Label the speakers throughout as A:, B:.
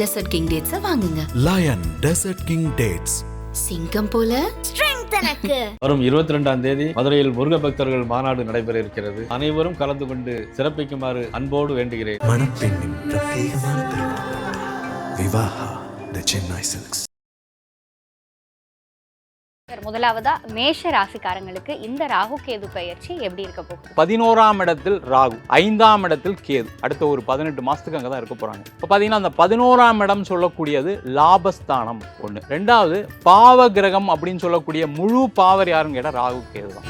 A: Dessert king டேட்ஸை வாங்குங்க.
B: Lion dessert king dates
A: சிங்கம் போல.
C: வரும் இருபத்தி ரெண்டாம் தேதி மதுரையில் முருக பக்தர்கள் மாநாடு நடைபெற இருக்கிறது அனைவரும் கலந்து கொண்டு சிறப்பிக்குமாறு அன்போடு வேண்டுகிறேன்.
B: மணப்பெண்ணின் பிரத்யேகமான திருமணம் விவாஹா த சென்னை சில்க்ஸ்
D: முதலாவதா மேஷ ராசிக்காரங்களுக்கு இந்த ராகு கேது பயிற்சி எப்படி இருக்க போகுது?
E: பதினோராம் இடத்தில் ராகு ஐந்தாம் இடத்தில் கேது. அடுத்த ஒரு பதினெட்டு மாசத்துக்கு அங்கே தான் இருக்க போறாங்க. இப்போ பார்த்தீங்கன்னா அந்த பதினோராம் இடம் சொல்லக்கூடியது லாபஸ்தானம் ஒன்று ரெண்டாவது பாவ கிரகம் அப்படின்னு சொல்லக்கூடிய முழு பாவர் யாருன்னு கேட்டால் ராகு கேது தான்.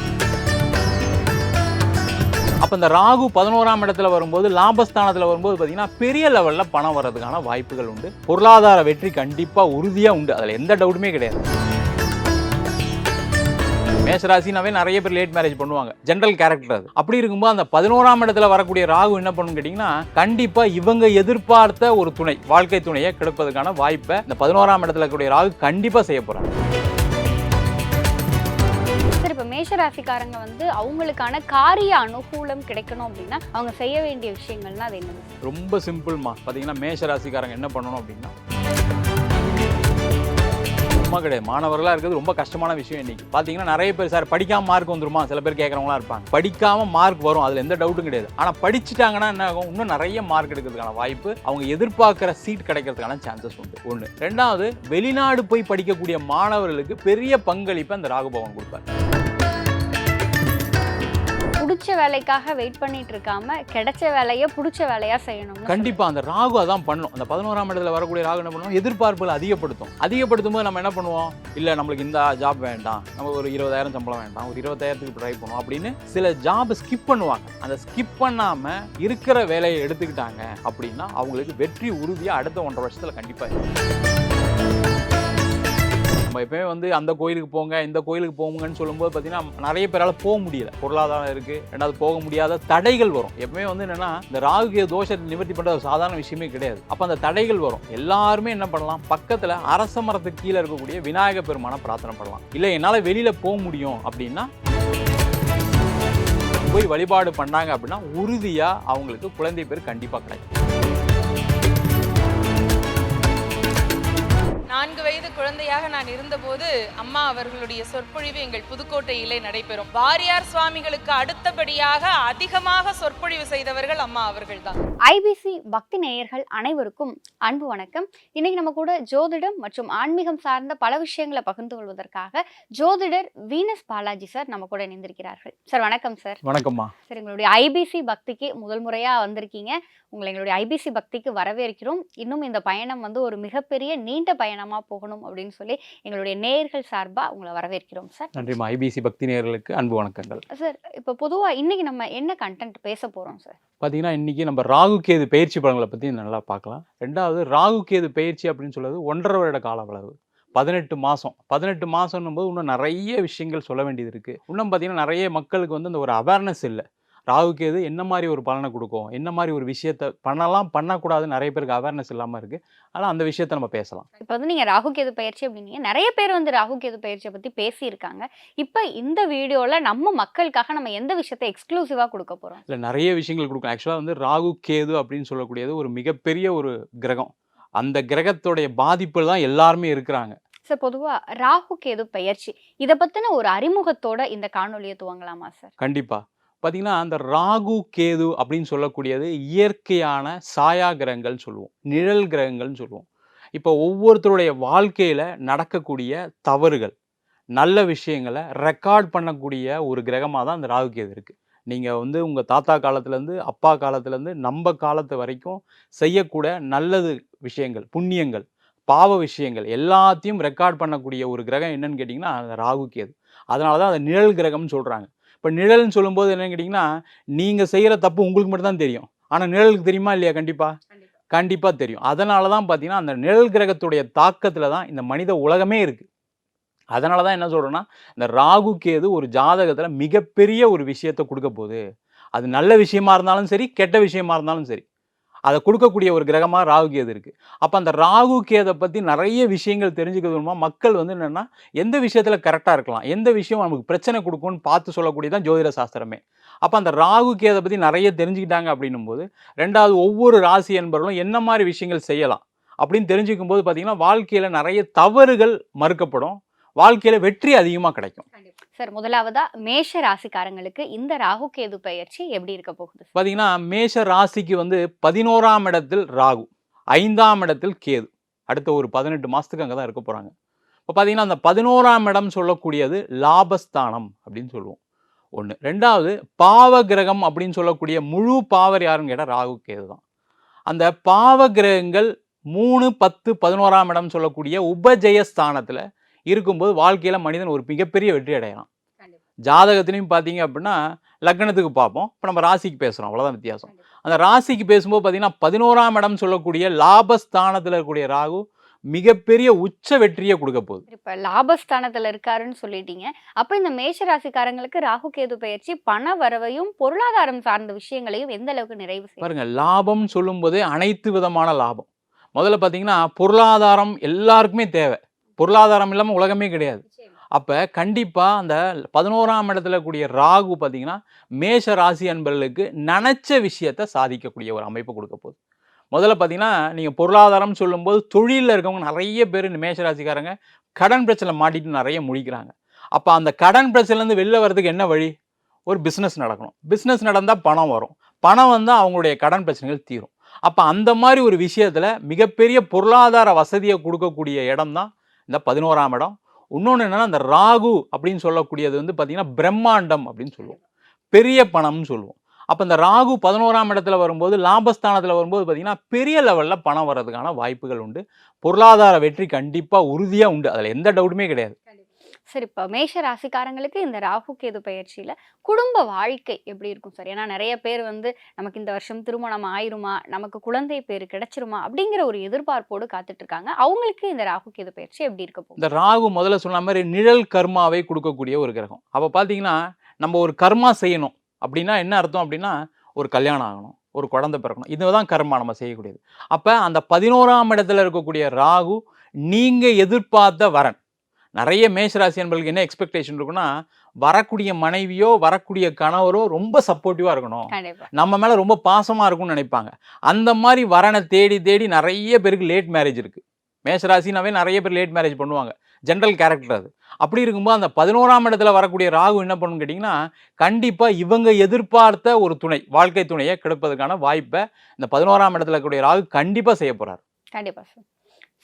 E: அப்போ இந்த ராகு பதினோராம் இடத்துல வரும்போது லாபஸ்தானத்தில் வரும்போது பார்த்தீங்கன்னா பெரிய லெவலில் பணம் வர்றதுக்கான வாய்ப்புகள் உண்டு. பொருளாதார வெற்றி கண்டிப்பாக உறுதியாக உண்டு. அதில் எந்த டவுட்டுமே கிடையாது. மேஷராசினாவே நிறைய பேர் லேட் மேரேஜ் பண்ணுவாங்க. ஜென்ரல் கேரக்டர் அது. அப்படி இருக்கும்போது அந்த பதினோராம் இடத்துல வரக்கூடிய ராகு என்ன பண்ணும் கேட்டிங்கன்னா கண்டிப்பாக இவங்க எதிர்பார்த்த ஒரு துணை வாழ்க்கை துணையை கிடைப்பதற்கான வாய்ப்பை இந்த பதினோராம் இடத்துல இருக்கக்கூடிய ராகு கண்டிப்பாக செய்ய போகிறாங்க
D: இப்போ மேஷ ராசிக்காரங்க வந்து அவங்களுக்கான காரிய அனுகூலம் கிடைக்கணும் அப்படின்னா அவங்க செய்ய வேண்டிய விஷயங்கள்னா அது என்னது?
E: ரொம்ப சிம்பிள்மா பார்த்தீங்கன்னா மேஷ ராசிக்காரங்க என்ன பண்ணணும் அப்படின்னா சும்மா கிடையாது. மாணவர்களாக இருக்கிறது ரொம்ப கஷ்டமான விஷயம் இன்னைக்கு. பார்த்தீங்கன்னா நிறைய பேர் சார் படிக்காம மார்க் வந்துருமா? சில பேர் கேட்குறவங்களா இருப்பாங்க. படிக்காம மார்க் வரும். அதில் எந்த டவுட்டும் கிடையாது. ஆனால் படிச்சுட்டாங்கன்னா என்ன ஆகும்? இன்னும் நிறைய மார்க் எடுக்கிறதுக்கான வாய்ப்பு அவங்க எதிர்பார்க்குற சீட் கிடைக்கிறதுக்கான சான்சஸ் உண்டு. ஒன்று ரெண்டாவது வெளிநாடு போய் படிக்கக்கூடிய மாணவர்களுக்கு பெரிய பங்களிப்பை அந்த ராகுபவன் கொடுப்பார்.
D: பிடிச்ச வேலைக்காக வெயிட் பண்ணிட்டு இருக்காம கிடைச்ச வேலையை பிடிச்ச வேலையா செய்யணும்
E: கண்டிப்பா அந்த ராகு அதான் பண்ணும். அந்த பதினோராம் இடத்துல வரக்கூடிய ராகு என்ன பண்ணுவோம் எதிர்பார்ப்புகளை அதிகப்படுத்தும். அதிகப்படுத்தும் போது நம்ம என்ன பண்ணுவோம்? இல்ல நம்மளுக்கு இந்த ஜாப் வேண்டாம். நம்ம ஒரு இருபதாயிரம் சம்பளம் வேண்டாம். ஒரு இருபத்தாயிரத்துக்கு ட்ரை பண்ணுவோம். அப்படின்னு சில ஜாப் ஸ்கிப் பண்ணுவாங்க. அந்த ஸ்கிப் பண்ணாம இருக்கிற வேலையை எடுத்துக்கிட்டாங்க அப்படின்னா அவங்களுக்கு வெற்றி உறுதியா அடுத்த ஒன்றரை வருஷத்துல கண்டிப்பா இருக்கும். நம்ம எப்பயுமே வந்து அந்த கோயிலுக்கு போங்க இந்த கோயிலுக்கு போங்கன்னு சொல்லும்போது பார்த்தீங்கன்னா நிறைய பேரால் போக முடியல. பொருளாதாரம் இருக்குது ரெண்டாவது போக முடியாத தடைகள் வரும். எப்பவுமே வந்து என்னென்னா இந்த ராகுகிய தோஷத்தை நிவர்த்தி பண்ணுறது சாதாரண விஷயமே கிடையாது. அப்போ அந்த தடைகள் வரும். எல்லாருமே என்ன பண்ணலாம் பக்கத்தில் அரச மரத்துக்கு கீழே இருக்கக்கூடிய விநாயகர் பெருமான பிரார்த்தனை பண்ணலாம். இல்லை என்னால் வெளியில் போக முடியும் அப்படின்னா போய் வழிபாடு பண்ணாங்க அப்படின்னா உறுதியாக அவங்களுக்கு குழந்தை பேர் கண்டிப்பாக கிடைக்கும்.
F: நான்கு வயது குழந்தையாக நான் இருந்தபோது அம்மா அவர்களுடைய சொற்பொழிவு எங்கள் புதுக்கோட்டையிலே நடைபெறும். வாரியார் சுவாமிகளுக்கு அடுத்தபடியாக அதிகமாக சொற்பொழிவு செய்தவர்கள் அம்மா அவர்கள்தான்.
D: ஐபிசி பக்தி நேயர்கள் அனைவருக்கும் அன்பு வணக்கம். இன்னைக்கு நம்ம கூட ஜோதிடம் மற்றும் ஆன்மீகம் சார்ந்த பல விஷயங்களை பகிர்ந்து கொள்வதற்காக ஜோதிடர் வீனஸ் பாலாஜி சார் நம்ம கூட இணைந்திருக்கிறார்கள். சார் வணக்கம் சார்.
E: வணக்கம்மா.
D: சார் எங்களுடைய ஐபிசி பக்திக்கு முதல் முறையா வந்திருக்கீங்க. உங்களை எங்களுடைய ஐபிசி பக்திக்கு வரவேற்கிறோம். இன்னும் இந்த பயணம் வந்து ஒரு மிகப்பெரிய நீண்ட பயணமா போகணும் அப்படின்னு சொல்லி எங்களுடைய நேயர்கள் சார்பா உங்களை வரவேற்கிறோம் சார்.
E: நன்றிம்மா. ஐபிசி பக்தி நேயர்களுக்கு அன்பு வணக்கங்கள்.
D: சார் இப்போ பொதுவா இன்னைக்கு நம்ம என்ன கண்டென்ட் பேச போறோம் சார்?
E: பார்த்தீங்கன்னா இன்றைக்கி நம்ம ராகு கேது பயிற்சி பலன்களை பற்றி நல்லா பார்க்கலாம். ரெண்டாவது ராகு கேது பயிற்சி அப்படின்னு சொல்றது ஒன்றரை வருட கால அளவு. பதினெட்டு மாதம் பதினெட்டு மாதம்னும் போது இன்னும் நிறைய விஷயங்கள் சொல்ல வேண்டியது இருக்குது இன்னும் பார்த்தீங்கன்னா நிறைய மக்களுக்கு வந்து அந்த ஒரு அவேர்னஸ் இல்லை. ராகு கேது என்ன மாதிரி ஒரு பலனை கொடுக்கும்? என்ன மாதிரி ஒரு விஷயத்த பண்ணலாம் பண்ணக்கூடாது நிறைய பேருக்கு அவேர்னஸ் இல்லாமல் இருக்குது ஆனால் அந்த விஷயத்த நம்ம பேசலாம்.
D: இப்போ வந்து நீங்க ராகு கேது பயிற்சி அப்படின்னீங்க நிறைய பேர் வந்து ராகு கேது பயிற்சியை பத்தி பேசியிருக்காங்க. இப்போ இந்த வீடியோல நம்ம மக்களுக்காக நம்ம எந்த விஷயத்தை எக்ஸ்க்ளூசிவா கொடுக்க போறோம்?
E: இல்லை நிறைய விஷயங்கள் கொடுக்கும் ஆக்சுவலாக வந்து ராகு கேது அப்படின்னு சொல்லக்கூடியது ஒரு மிகப்பெரிய ஒரு கிரகம். அந்த கிரகத்துடைய பாதிப்பில் தான் எல்லாருமே இருக்கிறாங்க.
D: சார் பொதுவா ராகு கேது பயிற்சி? இதை பத்தின ஒரு அறிமுகத்தோட இந்த காணொலியை துவங்கலாமா சார்?
E: கண்டிப்பா. பார்த்தீங்கன்னா அந்த ராகு கேது அப்படின்னு சொல்லக்கூடியது இயற்கையான சாயா கிரகங்கள் சொல்லுவோம். நிழல் கிரகங்கள்னு சொல்லுவோம். இப்போ ஒவ்வொருத்தருடைய வாழ்க்கையில் நடக்கக்கூடிய தவறுகள் நல்ல விஷயங்களை ரெக்கார்ட் பண்ணக்கூடிய ஒரு கிரகமாக தான் அந்த ராகு கேது இருக்குது நீங்கள் வந்து உங்கள் தாத்தா காலத்துலேருந்து அப்பா காலத்துலேருந்து நம்ம காலத்து வரைக்கும் செய்யக்கூட நல்லது விஷயங்கள் புண்ணியங்கள் பாவ விஷயங்கள் எல்லாத்தையும் ரெக்கார்ட் பண்ணக்கூடிய ஒரு கிரகம் என்னன்னு கேட்டிங்கன்னா அந்த ராகு கேது. அதனால தான் அதை நிழல் கிரகம்னு சொல்கிறாங்க இப்போ நிழல்னு சொல்லும்போது என்னன்னு கேட்டிங்கன்னா நீங்கள் செய்கிற தப்பு உங்களுக்கு மட்டும் தான் தெரியும். ஆனால் நிழலுக்கு தெரியுமா இல்லையா? கண்டிப்பாக கண்டிப்பாக தெரியும். அதனால தான் பார்த்தீங்கன்னா அந்த நிழல் கிரகத்துடைய தாக்கத்தில் தான் இந்த மனித உலகமே இருக்குது அதனால தான் என்ன சொல்கிறேன்னா இந்த ராகு கேது ஒரு ஜாதகத்தில் மிகப்பெரிய ஒரு விஷயத்தை கொடுக்க போகுது. அது நல்ல விஷயமா இருந்தாலும் சரி கெட்ட விஷயமா இருந்தாலும் சரி. அதை கொடுக்கக்கூடிய ஒரு கிரகமாக ராகு கேது இருக்குது அப்போ அந்த ராகு கேதை பற்றி நிறைய விஷயங்கள் தெரிஞ்சுக்கிறது மூலமாக மக்கள் வந்து என்னென்னா எந்த விஷயத்தில் கரெக்டாக இருக்கலாம்? எந்த விஷயம் நமக்கு பிரச்சனை கொடுக்கும்னு பார்த்து சொல்லக்கூடியதான் ஜோதிட சாஸ்திரமே. அப்போ அந்த ராகு கேதை பற்றி நிறைய தெரிஞ்சுக்கிட்டாங்க அப்படின்னும் போது ரெண்டாவது ஒவ்வொரு ராசி என்பவர்களும் என்ன மாதிரி விஷயங்கள் செய்யலாம்? அப்படின்னு தெரிஞ்சுக்கும் போது பார்த்திங்கன்னா வாழ்க்கையில் நிறைய தவறுகள் மறுக்கப்படும். வாழ்க்கையில் வெற்றி அதிகமாக கிடைக்கும்.
D: சார் முதலாவதா மேஷ ராசிக்காரங்களுக்கு இந்த ராகு கேது பயிற்சி எப்படி இருக்க போகுது சார்?
E: பார்த்தீங்கன்னா மேஷ ராசிக்கு வந்து பதினோராம் இடத்தில் ராகு ஐந்தாம் இடத்தில் கேது. அடுத்த ஒரு பதினெட்டு மாதத்துக்கு அங்கே தான் இருக்க போகிறாங்க இப்போ பார்த்தீங்கன்னா அந்த பதினோராம் இடம் சொல்லக்கூடியது லாபஸ்தானம் அப்படின்னு சொல்லுவோம். ஒன்று ரெண்டாவது பாவ கிரகம் அப்படின்னு சொல்லக்கூடிய முழு பாவர் யாருன்னு கேட்டால் ராகு கேது தான். அந்த பாவ கிரகங்கள் மூணு பத்து பதினோராம் இடம் சொல்லக்கூடிய உபஜயஸ்தானத்தில் இருக்கும்போது வாழ்க்கையில் மனிதன் ஒரு மிகப்பெரிய வெற்றி அடையலாம். ஜாதகத்திலையும் பார்த்தீங்க அப்படின்னா லக்னத்துக்கு பார்ப்போம். இப்போ நம்ம ராசிக்கு பேசுகிறோம் அவ்வளோதான் வித்தியாசம். அந்த ராசிக்கு பேசும்போது பார்த்தீங்கன்னா பதினோராம் இடம் சொல்லக்கூடிய லாபஸ்தானத்தில் இருக்கக்கூடிய ராகு மிகப்பெரிய உச்ச வெற்றியை கொடுக்க போகுது.
D: இப்ப லாபஸ்தானத்துல இருக்காருன்னு சொல்லிட்டீங்க. அப்ப இந்த மேஷ ராசிக்காரங்களுக்கு ராகு கேது பயிற்சி பண வரவையும் பொருளாதாரம் சார்ந்த விஷயங்களையும் எந்த அளவுக்கு நிறைவு
E: பாருங்க லாபம்னு சொல்லும்போதே அனைத்து விதமான லாபம். முதல்ல பார்த்தீங்கன்னா பொருளாதாரம் எல்லாருக்குமே தேவை. பொருளாதாரம் இல்லாமல் உலகமே கிடையாது. அப்போ கண்டிப்பாக அந்த பதினோராம் இடத்துல கூடிய ராகு பார்த்தீங்கன்னா மேஷ ராசி அன்பர்களுக்கு நினச்ச விஷயத்தை சாதிக்கக்கூடிய ஒரு அமைப்பு கொடுக்க போகுது. முதல்ல பார்த்தீங்கன்னா நீங்கள் பொருளாதாரம் சொல்லும்போது தொழிலில் இருக்கவங்க நிறைய பேர் இந்த மேஷ ராசிக்காரங்க கடன் பிரச்சனை மாட்டிட்டு நிறைய முழிக்கிறாங்க. அப்போ அந்த கடன் பிரச்சனைலேருந்து வெளில வர்றதுக்கு என்ன வழி? ஒரு பிஸ்னஸ் நடக்கணும். பிஸ்னஸ் நடந்தால் பணம் வரும். பணம் வந்தால் அவங்களுடைய கடன் பிரச்சனைகள் தீரும். அப்போ அந்த மாதிரி ஒரு விஷயத்தில் மிகப்பெரிய பொருளாதார வசதியை கொடுக்கக்கூடிய இடம் தான் இந்த பதினோராம் இடம். இன்னொன்று என்னென்னா அந்த ராகு அப்படின்னு சொல்லக்கூடியது வந்து பார்த்தீங்கன்னா பிரம்மாண்டம் அப்படின்னு சொல்லுவோம். பெரிய பணம்னு சொல்லுவோம். அப்போ இந்த ராகு பதினோராம் இடத்துல வரும்போது லாபஸ்தானத்தில் வரும்போது பார்த்தீங்கன்னா பெரிய லெவலில் பணம் வர்றதுக்கான வாய்ப்புகள் உண்டு. பொருளாதார வெற்றி கண்டிப்பாக உறுதியாக உண்டு. அதில் எந்த டவுட்டுமே கிடையாது.
D: சரி இப்போ மேஷ ராசிக்காரங்களுக்கு இந்த ராகு கேது பயிற்சியில் குடும்ப வாழ்க்கை எப்படி இருக்கும் சார்? ஏன்னா நிறைய பேர் வந்து நமக்கு இந்த வருஷம் திருமணம் ஆயிருமா? நமக்கு குழந்தை பேர் கிடைச்சிருமா? அப்படிங்கிற ஒரு எதிர்பார்ப்போடு காத்துட்டு இருக்காங்க அவங்களுக்கு இந்த ராகு கேது பயிற்சி எப்படி இருக்க
E: இந்த ராகு முதல்ல சொன்ன மாதிரி நிழல் கர்மாவை கொடுக்கக்கூடிய ஒரு கிரகம். அப்போ பார்த்தீங்கன்னா நம்ம ஒரு கர்மா செய்யணும். அப்படின்னா என்ன அர்த்தம் அப்படின்னா ஒரு கல்யாணம் ஆகணும் ஒரு குழந்தை பிறக்கணும். இதுதான் கர்மா நம்ம செய்யக்கூடியது. அப்போ அந்த பதினோராம் இடத்துல இருக்கக்கூடிய ராகு நீங்கள் எதிர்பார்த்த வரன். நிறைய மேஷராசி என்பர்களுக்கு என்ன எக்ஸ்பெக்டேஷன் இருக்குன்னா வரக்கூடிய மனைவியோ வரக்கூடிய கணவரோ ரொம்ப சப்போர்ட்டிவாக இருக்கணும். நம்ம மேலே ரொம்ப பாசமாக இருக்கும்னு நினைப்பாங்க. அந்த மாதிரி வரனை தேடி தேடி நிறைய பேருக்கு லேட் மேரேஜ் இருக்குது மேஷராசினாவே நிறைய பேர் லேட் மேரேஜ் பண்ணுவாங்க. ஜென்ரல் கேரக்டர் அது. அப்படி இருக்கும்போது அந்த பதினோராம் இடத்துல வரக்கூடிய ராகு என்ன பண்ணுன்னு கேட்டிங்கன்னா கண்டிப்பாக இவங்க எதிர்பார்த்த ஒரு துணை வாழ்க்கை துணையை கிடைப்பதற்கான வாய்ப்பை இந்த பதினோராம் இடத்துல இருக்கக்கூடிய ராகு கண்டிப்பாக செய்ய போகிறார்
D: கண்டிப்பா சார்.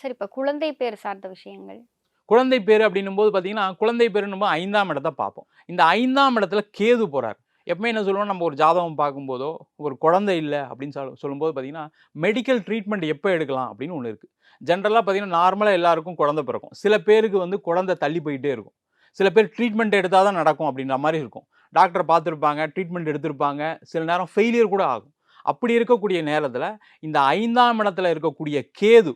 D: சரி இப்ப குழந்தை பேர் சார்ந்த விஷயங்கள்.
E: குழந்தை பேர் அப்படின்னும் போது பார்த்தீங்கன்னா குழந்தை பேருன்னும் போது ஐந்தாம் இடத்த பார்ப்போம். இந்த ஐந்தாம் இடத்துல கேது போகிறார் எப்பவுமே என்ன சொல்லுவோம்? நம்ம ஒரு ஜாதகம் பார்க்கும்போதோ ஒரு குழந்தை இல்லை அப்படின்னு சொல்ல சொல்லும்போது பார்த்தீங்கன்னா மெடிக்கல் ட்ரீட்மெண்ட் எப்போ எடுக்கலாம் அப்படின்னு ஒன்று இருக்குது ஜென்ரலாக பார்த்தீங்கன்னா நார்மலாக எல்லாருக்கும் குழந்தை பிறக்கும். சில பேருக்கு வந்து குழந்தை தள்ளி போயிட்டே இருக்கும். சில பேர் ட்ரீட்மெண்ட் எடுத்தால் தான் நடக்கும் அப்படின்ற மாதிரி இருக்கும். டாக்டர் பார்த்துருப்பாங்க ட்ரீட்மெண்ட் எடுத்திருப்பாங்க. சில நேரம் ஃபெயிலியர் கூட ஆகும். அப்படி இருக்கக்கூடிய நேரத்தில் இந்த ஐந்தாம் இடத்துல இருக்கக்கூடிய கேது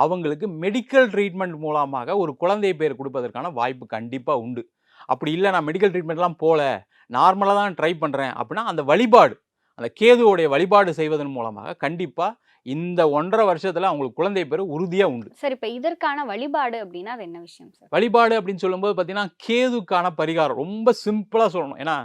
E: அவங்களுக்கு மெடிக்கல் ட்ரீட்மெண்ட் மூலமாக ஒரு குழந்தை பேர் கொடுப்பதற்கான வாய்ப்பு கண்டிப்பாக உண்டு. அப்படி இல்லை நான் மெடிக்கல் ட்ரீட்மெண்ட்லாம் போகல நார்மலாக தான் ட்ரை பண்ணுறேன் அப்படின்னா அந்த வழிபாடு அந்த கேதுவோடைய வழிபாடு செய்வதன் மூலமாக கண்டிப்பாக இந்த ஒன்றரை வருஷத்தில் அவங்களுக்கு குழந்தை பேர் உறுதியாக உண்டு.
D: சரி இப்ப இதற்கான வழிபாடு அப்படின்னா அது என்ன விஷயம் சார்
E: வழிபாடு அப்படின்னு சொல்லும்போது பார்த்தீங்கன்னா கேதுக்கான பரிகாரம் ரொம்ப சிம்பிளாக சொல்லணும். ஏன்னா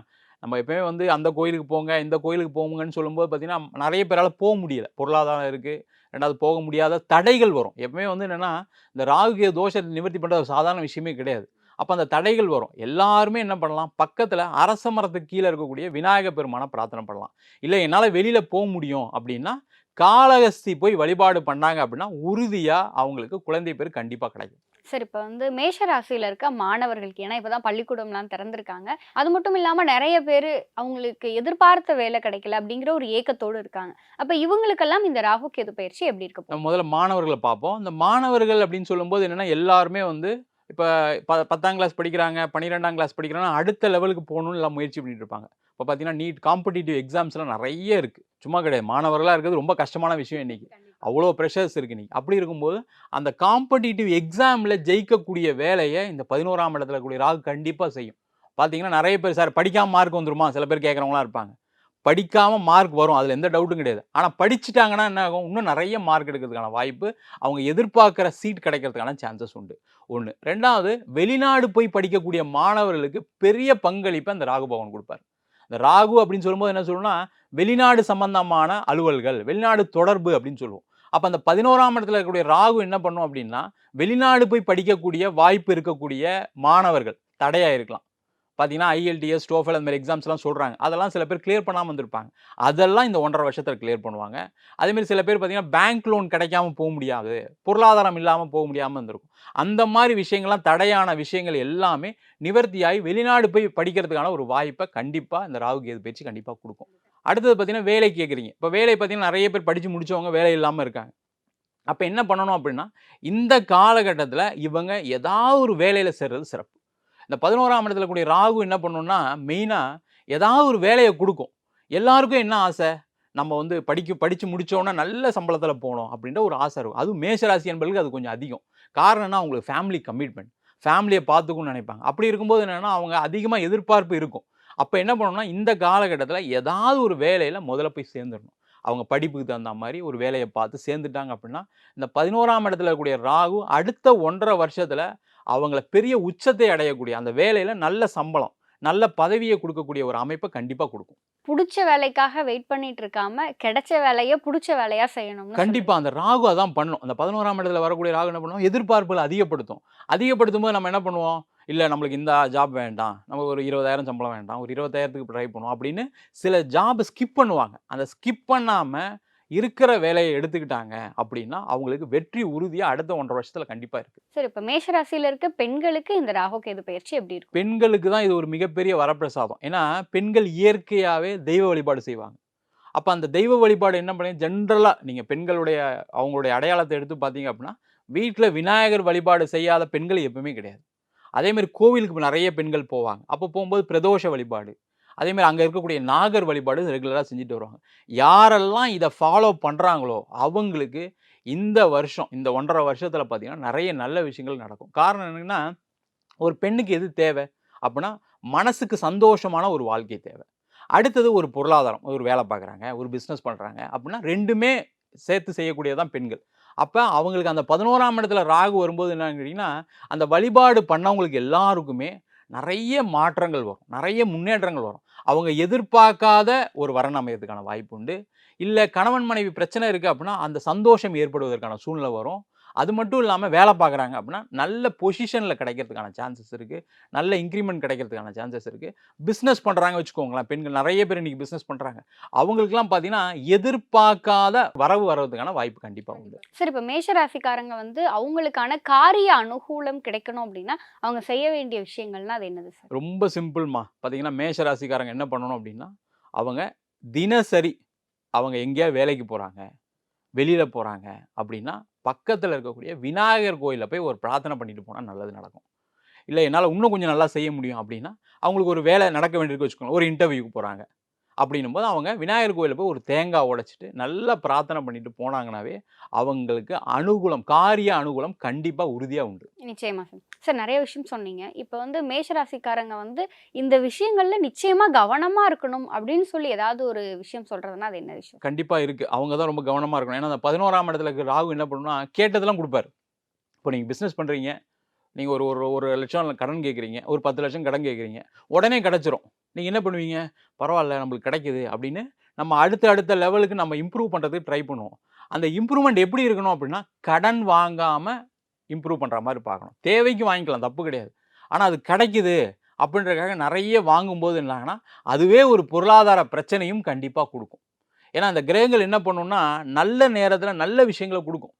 E: நம்ம எப்பவுமே வந்து அந்த கோயிலுக்கு போங்க இந்த கோயிலுக்கு போங்கன்னு சொல்லும்போது பார்த்தீங்கன்னா நிறைய பேரால் போக முடியல. பொருளாதாரம் இருக்குது ரெண்டாவது போக முடியாத தடைகள் வரும். எப்பவுமே வந்து என்னென்னா இந்த ராகு தோஷத்தை நிவர்த்தி பண்ணுறது சாதாரண விஷயமே கிடையாது. அப்போ அந்த தடைகள் வரும். எல்லாருமே என்ன பண்ணலாம்? பக்கத்தில் அரச மரத்துக்கு கீழே இருக்கக்கூடிய விநாயக பெருமானை பிரார்த்தனை பண்ணலாம். இல்லை என்னால் வெளியில் போக முடியும் அப்படின்னா காளகஸ்தி போய் வழிபாடு பண்ணாங்க அப்படின்னா உறுதியாக அவங்களுக்கு குழந்தை பேர் கண்டிப்பாக கிடைக்கும்.
D: சரி இப்போ வந்து மேஷ ராசியில இருக்க மாணவர்களுக்கு ஏன்னா இப்பதான் பள்ளிக்கூடம்லாம் திறந்திருக்காங்க. அது மட்டும் இல்லாம நிறைய பேர் அவங்களுக்கு எதிர்பார்த்த வேலை கிடைக்கல அப்படிங்கிற ஒரு ஏக்கத்தோடு இருக்காங்க. அப்ப இவங்களுக்கெல்லாம் இந்த ராகு கேது பயிற்சி எப்படி இருக்க?
E: நம்ம முதல்ல மாணவர்களை பார்ப்போம். இந்த மாணவர்கள் அப்படின்னு சொல்லும்போது என்னென்னா எல்லாருமே வந்து இப்போ ப பத்தாம் கிளாஸ் படிக்கிறாங்க பன்னிரெண்டாம் கிளாஸ் படிக்கிறாங்கன்னா அடுத்த லெவலுக்கு போகணும்னு எல்லாம் முயற்சி பண்ணிட்டு இருப்பாங்க. இப்போ பார்த்தீங்கன்னா நீட் காம்படிட்டிவ் எக்ஸாம்ஸ்லாம் நிறைய இருக்குது சும்மா கிடையாது. மாணவர்களாக இருக்கிறது ரொம்ப கஷ்டமான விஷயம் இன்னைக்கு. அவ்வளோ ப்ரெஷர்ஸ் இருக்கு இன்னைக்கு. அப்படி இருக்கும்போது அந்த காம்படிட்டிவ் எக்ஸாமில் ஜெயிக்கக்கூடிய வேலையை இந்த பதினோராம் இடத்துல கூடிய ராகு கண்டிப்பாக செய்யும். பார்த்தீங்கன்னா நிறைய பேர் சார் படிக்காமல் மார்க் வந்துருமா? சில பேர் கேட்குறவங்களாம் இருப்பாங்க. படிக்காமல் மார்க் வரும் அதில் எந்த டவுட்டும் கிடையாது. ஆனால் படிச்சுட்டாங்கன்னா என்ன ஆகும்? இன்னும் நிறைய மார்க் எடுக்கிறதுக்கான வாய்ப்பு அவங்க எதிர்பார்க்குற சீட் கிடைக்கிறதுக்கான சான்சஸ் உண்டு. ஒன்று ரெண்டாவது வெளிநாடு போய் படிக்கக்கூடிய மாணவர்களுக்கு பெரிய பங்களிப்பை அந்த ராகுபவன் கொடுப்பார். இந்த ராகு அப்படின்னு சொல்லும்போது என்ன சொல்லணும்னா வெளிநாடு சம்பந்தமான அலுவல்கள் வெளிநாடு தொடர்பு அப்படின்னு சொல்லுவோம். அப்போ அந்த பதினோராம் இடத்துல இருக்கக்கூடிய ராகு என்ன பண்ணும் அப்படின்னா வெளிநாடு போய் படிக்கக்கூடிய வாய்ப்பு இருக்கக்கூடிய மாணவர்கள் தடையாக இருக்கலாம். பார்த்தீங்கன்னா ஐஎல்டிஎஸ் டோஃபல் அந்த மாதிரி எக்ஸாம்ஸ்லாம் சொல்கிறாங்க அதெல்லாம் சில பேர் கிளியர் பண்ணாமல் வந்திருப்பாங்க அதெல்லாம் இந்த ஒன்றரை வருஷத்தில் கிளியர் பண்ணுவாங்க. அதேமாரி சில பேர் பார்த்தீங்கன்னா பேங்க் லோன் கிடைக்காம போக முடியாது. பொருளாதாரம் இல்லாமல் போக முடியாமல் இருந்திருக்கும். அந்த மாதிரி விஷயங்கள்லாம் தடையான விஷயங்கள் எல்லாமே நிவர்த்தியாகி வெளிநாடு போய் படிக்கிறதுக்கான ஒரு வாய்ப்பை கண்டிப்பாக இந்த ராகு கேது பயிற்சி கண்டிப்பாக கொடுக்கும். அடுத்தது பார்த்தீங்கன்னா வேலை கேட்குறீங்க இப்போ வேலை பார்த்தீங்கன்னா நிறைய பேர் படித்து முடித்தவங்க வேலை இல்லாமல் இருக்காங்க. அப்போ என்ன பண்ணணும் அப்படின்னா இந்த காலகட்டத்தில் இவங்க ஏதாவது ஒரு வேலையில் சேர்றது சிறப்பு. இந்த பதினோராம் இடத்துல கூடிய ராகு என்ன பண்ணுன்னா மெயினாக ஏதாவது ஒரு வேலையை கொடுக்கும். எல்லாருக்கும் என்ன ஆசை? நம்ம வந்து படிக்க படித்து முடித்தோன்னா நல்ல சம்பளத்தில் போகணும் அப்படின்ற ஒரு ஆசை இருக்கும். அதுவும் மேஷராசி என்பதுக்கு அது கொஞ்சம் அதிகம். காரணம்னா அவங்களுக்கு ஃபேமிலி கமிட்மெண்ட் ஃபேமிலியை பார்த்துக்கணும்னு நினைப்பாங்க. அப்படி இருக்கும்போது என்னென்னா அவங்க அதிகமாக எதிர்பார்ப்பு இருக்கும். அப்போ என்ன பண்ணணும்னா இந்த காலகட்டத்தில் ஏதாவது ஒரு வேலையில் முதல்ல போய் சேர்ந்துடணும். அவங்க படிப்புக்கு தகுந்த மாதிரி ஒரு வேலையை பார்த்து சேர்ந்துட்டாங்க அப்படின்னா இந்த பதினோராம் இடத்துல இருக்கக்கூடிய ராகு அடுத்த ஒன்றரை வருஷத்தில் அவங்கள பெரிய உச்சத்தை அடையக்கூடிய அந்த வேலையில் நல்ல சம்பளம் நல்ல பதவியை கொடுக்கக்கூடிய ஒரு அமைப்பை கண்டிப்பாக கொடுக்கும்.
D: பிடிச்ச வேலைக்காக வெயிட் பண்ணிட்டு இருக்காம கிடைச்ச வேலையை பிடிச்ச வேலையா செய்யணும்
E: கண்டிப்பா. அந்த ராகு அதான் பண்ணும். அந்த பதினோராம் இடத்துல வரக்கூடிய ராகு என்ன பண்ணுவோம் எதிர்பார்ப்புகளை அதிகப்படுத்தும். அதிகப்படுத்தும் போது நம்ம என்ன பண்ணுவோம்? இல்லை நம்மளுக்கு இந்த ஜாப் வேண்டாம். நமக்கு ஒரு இருபதாயிரம் சம்பளம் வேண்டாம். ஒரு இருபத்தாயிரத்துக்கு ட்ரை பண்ணுவோம் அப்படின்னு சில ஜாப் ஸ்கிப் பண்ணுவாங்க. அந்த ஸ்கிப் பண்ணாமல் இருக்கிற வேலையை எடுத்துக்கிட்டாங்க அப்படின்னா அவங்களுக்கு வெற்றி உறுதியாக அடுத்த ஒன்றரை வருஷத்தில் கண்டிப்பாக இருக்குது
D: சரி இப்ப மேஷராசியில இருக்க பெண்களுக்கு இந்த ராகு கேது பயிற்சி எப்படி இருக்கும்?
E: பெண்களுக்கு தான் இது ஒரு மிகப்பெரிய வரப்பிரசாதம். ஏன்னா பெண்கள் இயற்கையாகவே தெய்வ வழிபாடு செய்வாங்க. அப்போ அந்த தெய்வ வழிபாடு என்ன பண்ணி ஜென்ரலாக நீங்கள் பெண்களுடைய அவங்களுடைய அடையாளத்தை எடுத்து பார்த்தீங்க அப்படின்னா வீட்டில் விநாயகர் வழிபாடு செய்யாத பெண்கள் எப்பவுமே கிடையாது. அதேமாதிரி கோவிலுக்கு நிறைய பெண்கள் போவாங்க. அப்போ போகும்போது பிரதோஷ வழிபாடு அதேமாதிரி அங்கே இருக்கக்கூடிய நாகர் வழிபாடு ரெகுலராக செஞ்சுட்டு வருவாங்க. யாரெல்லாம் இதை ஃபாலோ பண்ணுறாங்களோ அவங்களுக்கு இந்த வருஷம் இந்த ஒன்றரை வருஷத்தில் பார்த்திங்கன்னா நிறைய நல்ல விஷயங்கள் நடக்கும். காரணம் என்னென்னா ஒரு பெண்ணுக்கு எது தேவை அப்படின்னா மனசுக்கு சந்தோஷமான ஒரு வாழ்க்கை தேவை. அடுத்தது ஒரு பொருளாதாரம் ஒரு வேலை பார்க்குறாங்க ஒரு பிஸ்னஸ் பண்ணுறாங்க அப்படின்னா ரெண்டுமே சேர்த்து செய்யக்கூடியதான் பெண்கள். அப்போ அவங்களுக்கு அந்த பதினோராம் இடத்துல ராகு வரும்போது என்னன்னு கேட்டிங்கன்னா அந்த வழிபாடு பண்ணவங்களுக்கு எல்லாருக்குமே நிறைய மாற்றங்கள் வரும். நிறைய முன்னேற்றங்கள் வரும். அவங்க எதிர்பார்க்காத ஒரு வரன் அமையறதுக்கான வாய்ப்பு உண்டு. இல்லை கணவன் மனைவி பிரச்சனை இருக்குது அப்படின்னா அந்த சந்தோஷம் ஏற்படுவதற்கான சூழ்நிலை வரும். அது மட்டும் இல்லாமல் வேலை பார்க்குறாங்க அப்படின்னா நல்ல பொசிஷனில் கிடைக்கிறதுக்கான சான்சஸ் இருக்குது நல்ல இன்க்ரிமெண்ட் கிடைக்கிறதுக்கான சான்சஸ் இருக்குது பிஸ்னஸ் பண்ணுறாங்க வச்சுக்கோங்களேன் பெண்கள் நிறைய பேர் இன்றைக்கி பிஸ்னஸ் பண்ணுறாங்க அவங்களுக்குலாம் பார்த்தீங்கன்னா எதிர்பார்க்காத வரவு வர்றதுக்கான வாய்ப்பு கண்டிப்பாக உண்டு.
D: சரி இப்ப மேஷராசிக்காரங்க வந்து அவங்களுக்கான காரிய அனுகூலம் கிடைக்கணும் அப்படின்னா அவங்க செய்ய வேண்டிய விஷயங்கள்னா அது என்னது சார்?
E: ரொம்ப சிம்பிள்மா பார்த்தீங்கன்னா மேஷ ராசிக்காரங்க என்ன பண்ணணும் அப்படின்னா அவங்க தினசரி அவங்க எங்கேயா வேலைக்கு போகிறாங்க வெளியில் போகிறாங்க அப்படின்னா பக்கத்தில் இருக்கக்கூடிய விநாயகர் கோயிலில் போய் ஒரு பிரார்த்தனை பண்ணிட்டு போனால் நல்லது நடக்கும். இல்லை என்னால் இன்னும் கொஞ்சம் நல்லா செய்ய முடியும் அப்படின்னா அவங்களுக்கு ஒரு வேலை நடக்க வேண்டியிருக்கு வச்சுக்கோங்க ஒரு இன்டர்வியூக்கு போகிறாங்க அப்படின்னும் போது அவங்க விநாயகர் கோயிலில் போய் ஒரு தேங்காய் உடைச்சிட்டு நல்லா பிரார்த்தனை பண்ணிட்டு போனாங்கனாவே அவங்களுக்கு அனுகூலம் காரிய அனுகூலம் கண்டிப்பாக உறுதியாக உண்டு.
D: நிச்சயமா சார். சார் நிறைய விஷயம் சொன்னீங்க. இப்போ வந்து மேஷராசிக்காரங்க வந்து இந்த விஷயங்கள்ல நிச்சயமா கவனமா இருக்கணும் அப்படின்னு சொல்லி ஏதாவது ஒரு விஷயம் சொல்றதுன்னா அது என்ன விஷயம்?
E: கண்டிப்பாக இருக்குது அவங்க தான் ரொம்ப கவனமாக இருக்கணும். ஏன்னா அந்த பதினோராம் இடத்துல ராகு என்ன பண்ணுன்னா கேட்டதெல்லாம் கொடுப்பாரு. இப்போ நீங்கள் பிஸ்னஸ் பண்ணுறீங்க நீங்கள் ஒரு ஒரு ஒரு லட்சம் கடன் கேட்குறீங்க ஒரு பத்து லட்சம் கடன் கேட்குறீங்க உடனே கிடச்சிரும். நீங்கள் என்ன பண்ணுவீங்க? பரவாயில்ல நம்மளுக்கு கிடைக்குது அப்படின்னு நம்ம அடுத்த அடுத்த லெவலுக்கு நம்ம இம்ப்ரூவ் பண்ணுறதுக்கு ட்ரை பண்ணுவோம். அந்த இம்ப்ரூவ்மெண்ட் எப்படி இருக்கணும் அப்படின்னா கடன் வாங்காமல் இம்ப்ரூவ் பண்ணுற மாதிரி பார்க்கணும். தேவைக்கு வாங்கிக்கலாம் தப்பு கிடையாது. ஆனால் அது கிடைக்குது அப்படின்றதுக்காக நிறைய வாங்கும்போது என்னாங்கன்னா அதுவே ஒரு பொருளாதார பிரச்சனையும் கண்டிப்பாக கொடுக்கும். ஏன்னா அந்த கிரகங்கள் என்ன பண்ணுன்னா நல்ல நேரத்தில் நல்ல விஷயங்களை கொடுக்கும்.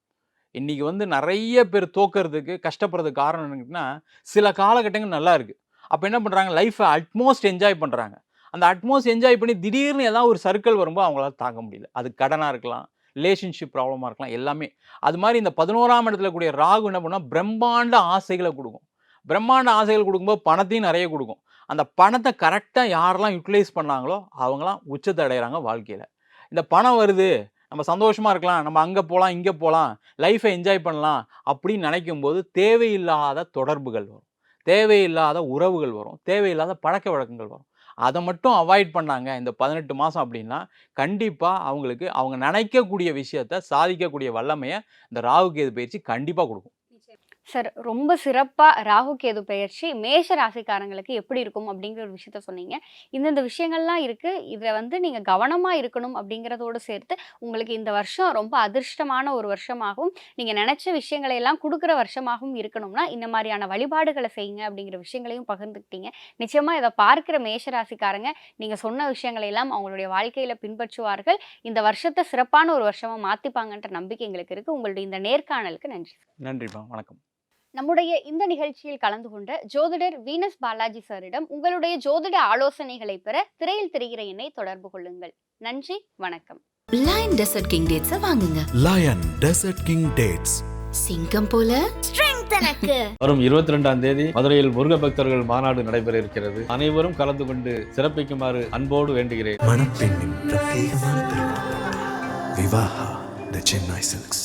E: இன்றைக்கி வந்து நிறைய பேர் தோக்கிறதுக்கு கஷ்டப்படுறதுக்கு காரணம் என்னன்னா சில காலகட்டங்கள் நல்லா இருக்குது அப்போ என்ன பண்ணுறாங்க லைஃப்பை அட்மோஸ்ட் என்ஜாய் பண்ணுறாங்க அந்த அட்மோஸ்ட் என்ஜாய் பண்ணி திடீர்னு ஏதாவது ஒரு சர்க்கிள் வரும்போது அவங்களால தாங்க முடியல. அது கடனாக இருக்கலாம் ரிலேஷன்ஷிப் ப்ராப்ளமாக இருக்கலாம் எல்லாமே. அது மாதிரி இந்த பதினோராம் இடத்துல கூடிய ராகு என்ன பண்ணால் பிரம்மாண்ட ஆசைகளை கொடுக்கும். பிரம்மாண்ட ஆசைகள் கொடுக்கும்போது பணத்தையும் நிறைய கொடுக்கும். அந்த பணத்தை கரெக்டாக யாரெல்லாம் யூட்டிலைஸ் பண்ணாங்களோ அவங்களாம் உச்சத்தை அடைகிறாங்க வாழ்க்கையில். இந்த பணம் வருது நம்ம சந்தோஷமாக இருக்கலாம் நம்ம அங்கே போகலாம் இங்கே போகலாம் லைஃப்பை என்ஜாய் பண்ணலாம் அப்படின்னு நினைக்கும் போது தேவையில்லாத தொடர்புகள் வரும். தேவையில்லாத உறவுகள் வரும். தேவையில்லாத பழக்க வழக்கங்கள் வரும். அதை மட்டும் அவாய்ட் பண்ணாங்க இந்த பதினெட்டு மாதம் அப்படின்னா கண்டிப்பாக அவங்களுக்கு அவங்க நினைக்கக்கூடிய விஷயத்த சாதிக்கக்கூடிய வல்லமையை இந்த ராகு கேது பயிற்சி கண்டிப்பாக கொடுக்கும்.
D: சார் ரொம்ப சிறப்பா ராகு கேது பெயர்ச்சி மேஷ ராசிக்காரங்களுக்கு எப்படி இருக்கும் அப்படிங்கிற ஒரு விஷயத்த சொன்னீங்க. இந்தந்த விஷயங்கள்லாம் இருக்கு. இதுல வந்து நீங்க கவனமா இருக்கணும் அப்படிங்கிறதோடு சேர்த்து உங்களுக்கு இந்த வருஷம் ரொம்ப அதிர்ஷ்டமான ஒரு வருஷமாகவும் நீங்க நினைச்ச விஷயங்களை எல்லாம் கொடுக்குற வருஷமாகவும் இருக்கணும்னா இந்த மாதிரியான வழிபாடுகளை செய்யுங்க அப்படிங்கிற விஷயங்களையும் பகிர்ந்துக்கிட்டீங்க. நிச்சயமா இதை பார்க்கிற மேஷ ராசிக்காரங்க நீங்க சொன்ன விஷயங்களை எல்லாம் அவங்களுடைய வாழ்க்கையில பின்பற்றுவார்கள். இந்த வருஷத்தை சிறப்பான ஒரு வருஷமா மாத்திப்பாங்கன்ற நம்பிக்கை எங்களுக்கு இருக்கு. உங்களுடைய இந்த நேர்காணலுக்கு நன்றி
E: நன்றிப்பா வணக்கம்.
D: நம்முடைய இந்த நிகழ்ச்சியில் கலந்து கொண்ட ஜோதிடர் வீனஸ் பாலாஜி சாரிடம் உங்களுடைய ஜோதிட ஆலோசனைகளை பெற திரையில் தெரிகிற எண்ணை தொடர்பு கொள்ளுங்கள். நன்றி வணக்கம்.
A: லயன் டெசர்ட் கிங் டேட்ஸ வாங்குங்க.
B: Lion Desert King Dates.
A: சிங்கம் போல.
C: வரும் இருபத்தி ரெண்டாம் தேதி மதுரையில் முருக பக்தர்கள் மாநாடு நடைபெற இருக்கிறது அனைவரும் கலந்து கொண்டு சிறப்பிக்குமாறு அன்போடு வேண்டுகிறேன்.
B: மணப்பெண்ணின் பிரத்யேகமான திருமணம் விவாஹா த சென்னை சில்க்ஸ்